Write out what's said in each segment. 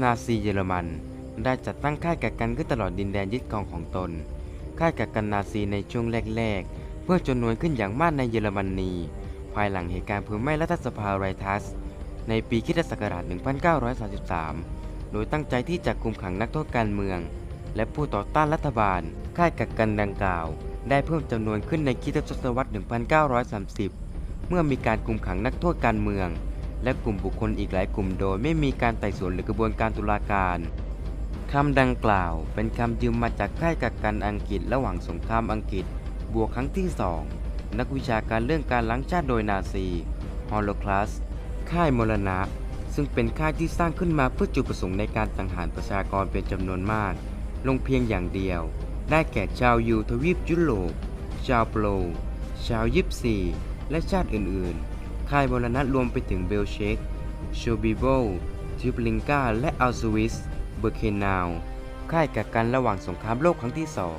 นาซีเยอรมันได้จัดตั้งค่ายกักกันขึ้นตลอดดินแดนยึดครองของตน ค่ายกักกันนาซีในช่วงแรกๆ เพื่อจำนวนขึ้นอย่างมากในเยอรมนีภายหลังเหตุการณ์เพลิงไหม้รัฐสภาไรทัส ในปีคิศักราช 1933 โดยตั้งใจที่จะคุมขังนักโทษการเมือง และผู้ต่อต้านรัฐบาล ค่ายกักกันดังกล่าว ได้เพิ่มจำนวนขึ้นในคิศตวรรษ 1930 เมื่อมีการคุมขังนักโทษการเมือง และกลุ่มบุคคลอีกหลายกลุ่มโดยไม่มีการไต่สวนหรือกระบวนการตุลาการคำดังกล่าวเป็นคำยืมมาจากค่ายกักกันอังกฤษระหว่างสงครามอังกฤษ บวกครั้งที่ 2 นักวิชาการเรื่องการล้างชาติโดยนาซีฮอลโลคลาสค่ายมรณะ ซึ่งเป็นค่ายที่สร้างขึ้นมาเพื่อจุดประสงค์ในการสังหารประชากรเป็นจำนวนมาก ลงเพียงอย่างเดียว ได้แก่ชาวยูทวีปยุโรปชาวโปรชาวยิปซีและชาติอื่นๆ ค่ายมรณะรวมไปถึงเบลเชกโชบิโบทิบลิงกาและอัลซูวิส เบอร์เคนาว ค่ายกักกันระหว่างสงครามโลกครั้งที่สอง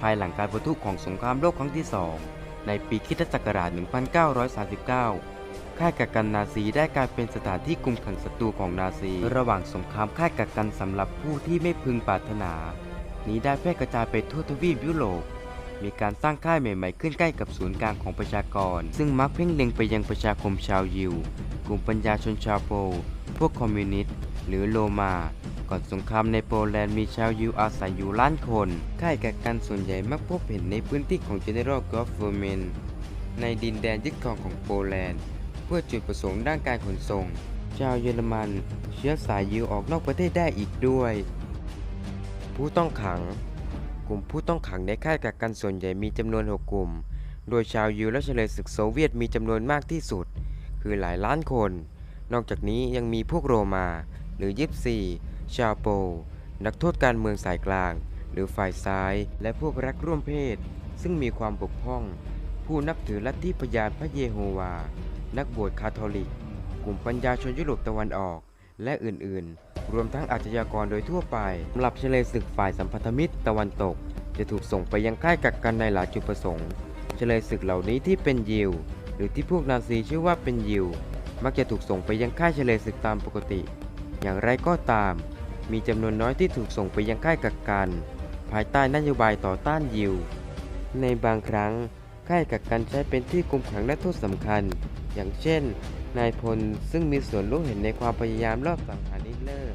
ภายหลังการประทุของสงครามโลกครั้งที่สองในปีคริสตศักราช 1939 ค่ายกักกันนาซีได้กลายเป็นสถานที่คุมขังศัตรูของนาซี ระหว่างสงครามค่ายกักกันสำหรับผู้ที่ไม่พึงปรารถนา นี้ได้แพร่กระจายไปทั่วทวีปยุโรป มีการสร้างค่ายใหม่ๆขึ้นใกล้กับศูนย์กลางของประชากร ซึ่งมักเพ่งเล็งไปยังประชาคมชาวยิว กลุ่มปัญญาชนชาวโปลพวกคอมมิวนิสต์ หรือโลมา ก่อนสงครามในโปแลนด์มีชาวยิวอาศัยอยู่ล้านคน ค่ายกักกันส่วนใหญ่มักพบเห็นในพื้นที่ของ General Government ในดินแดนยึดครองของโปแลนด์ เพื่อจุดประสงค์ด้านการขนส่ง ชาวเยอรมันเชื้อสายยิวออกนอกประเทศได้อีกด้วย ผู้ต้องขัง กลุ่มผู้ต้องขังในค่ายกักกันส่วนใหญ่มีจำนวน 6 กลุ่ม โดยชาวยิวและเฉลยศึกโซเวียตมีจำนวนมากที่สุด คือหลายล้านคน นอกจากนี้ยังมีพวกโรมา หรือยิปซี ชาวโป นักโทษการเมืองสายกลาง หรือฝ่ายซ้าย และพวกรักร่วมเพศ ซึ่งมีความบกพร่อง ผู้นับถือลัทธิพยานพระเยโฮวา นักบวชคาทอลิก กลุ่มปัญญาชนยุโรปตะวันออก และอื่นๆ รวมทั้งอาชญากรโดยทั่วไปสำหรับเฉลยศึกฝ่ายสัมพันธมิตรตะวันตก จะถูกส่งไปยังค่ายกักกันในหลายจุดประสงค์เฉลยศึกเหล่านี้ที่เป็นยิว หรือที่พวกนาซีชื่อว่าเป็นยิว มักจะถูกส่งไปยังค่ายเฉลยศึกตามปกติ อย่างไรก็ตาม มีจำนวนน้อยที่ถูกส่งไปยังค่ายกักกัน ภายใต้นโยบายต่อต้านยิว ในบางครั้ง ค่ายกักกันใช้เป็นที่คุมขังและโทษสำคัญ อย่างเช่น นายพลซึ่งมีส่วนรู้เห็นในความพยายามรอบสังหารฮิตเลอร์